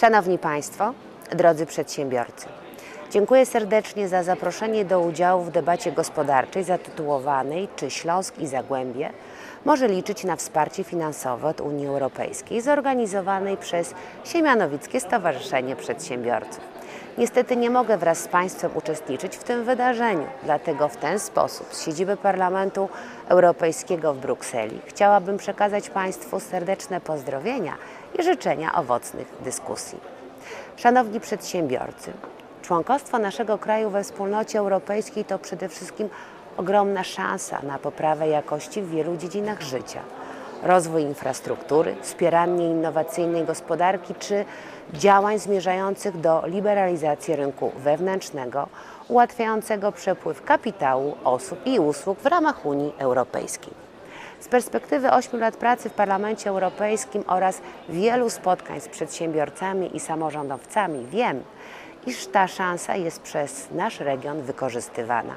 Szanowni Państwo, drodzy przedsiębiorcy, dziękuję serdecznie za zaproszenie do udziału w debacie gospodarczej zatytułowanej Czy Śląsk i Zagłębie może liczyć na wsparcie finansowe od Unii Europejskiej zorganizowanej przez Siemianowickie Stowarzyszenie Przedsiębiorców. Niestety nie mogę wraz z Państwem uczestniczyć w tym wydarzeniu, dlatego w ten sposób z siedziby Parlamentu Europejskiego w Brukseli chciałabym przekazać Państwu serdeczne pozdrowienia i życzenia owocnych dyskusji. Szanowni przedsiębiorcy, członkostwo naszego kraju we wspólnocie europejskiej to przede wszystkim ogromna szansa na poprawę jakości w wielu dziedzinach życia. Rozwój infrastruktury, wspieranie innowacyjnej gospodarki czy działań zmierzających do liberalizacji rynku wewnętrznego, ułatwiającego przepływ kapitału, osób i usług w ramach Unii Europejskiej. Z perspektywy 8 lat pracy w Parlamencie Europejskim oraz wielu spotkań z przedsiębiorcami i samorządowcami wiem, iż ta szansa jest przez nasz region wykorzystywana.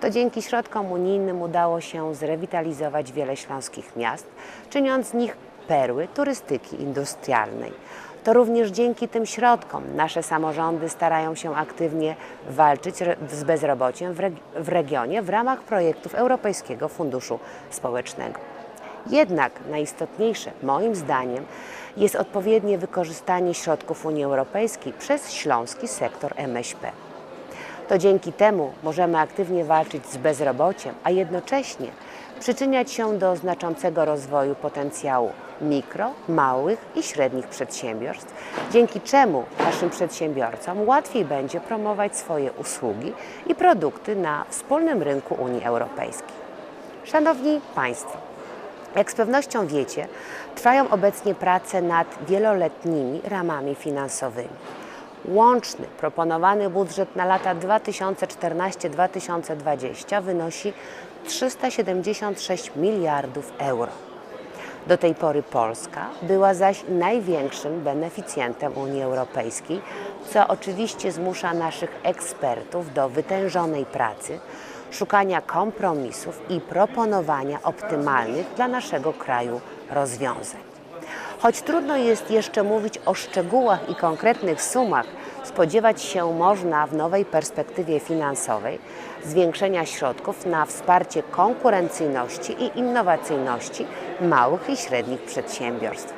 To dzięki środkom unijnym udało się zrewitalizować wiele śląskich miast, czyniąc z nich perły turystyki industrialnej. To również dzięki tym środkom nasze samorządy starają się aktywnie walczyć z bezrobociem w regionie w ramach projektów Europejskiego Funduszu Społecznego. Jednak najistotniejsze, moim zdaniem, jest odpowiednie wykorzystanie środków Unii Europejskiej przez śląski sektor MŚP. To dzięki temu możemy aktywnie walczyć z bezrobociem, a jednocześnie przyczyniać się do znaczącego rozwoju potencjału mikro, małych i średnich przedsiębiorstw, dzięki czemu naszym przedsiębiorcom łatwiej będzie promować swoje usługi i produkty na wspólnym rynku Unii Europejskiej. Szanowni Państwo, jak z pewnością wiecie, trwają obecnie prace nad wieloletnimi ramami finansowymi. Łączny proponowany budżet na lata 2014-2020 wynosi 376 miliardów euro. Do tej pory Polska była zaś największym beneficjentem Unii Europejskiej, co oczywiście zmusza naszych ekspertów do wytężonej pracy, szukania kompromisów i proponowania optymalnych dla naszego kraju rozwiązań. Choć trudno jest jeszcze mówić o szczegółach i konkretnych sumach, spodziewać się można w nowej perspektywie finansowej zwiększenia środków na wsparcie konkurencyjności i innowacyjności małych i średnich przedsiębiorstw.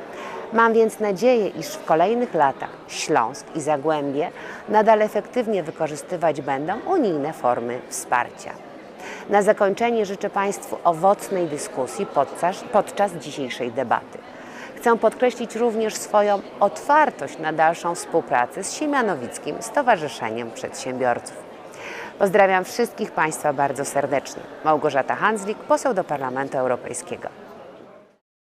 Mam więc nadzieję, iż w kolejnych latach Śląsk i Zagłębie nadal efektywnie wykorzystywać będą unijne formy wsparcia. Na zakończenie życzę Państwu owocnej dyskusji podczas, podczas dzisiejszej debaty. Chcę podkreślić również swoją otwartość na dalszą współpracę z Siemianowickim Stowarzyszeniem Przedsiębiorców. Pozdrawiam wszystkich Państwa bardzo serdecznie. Małgorzata Hanzlik, poseł do Parlamentu Europejskiego.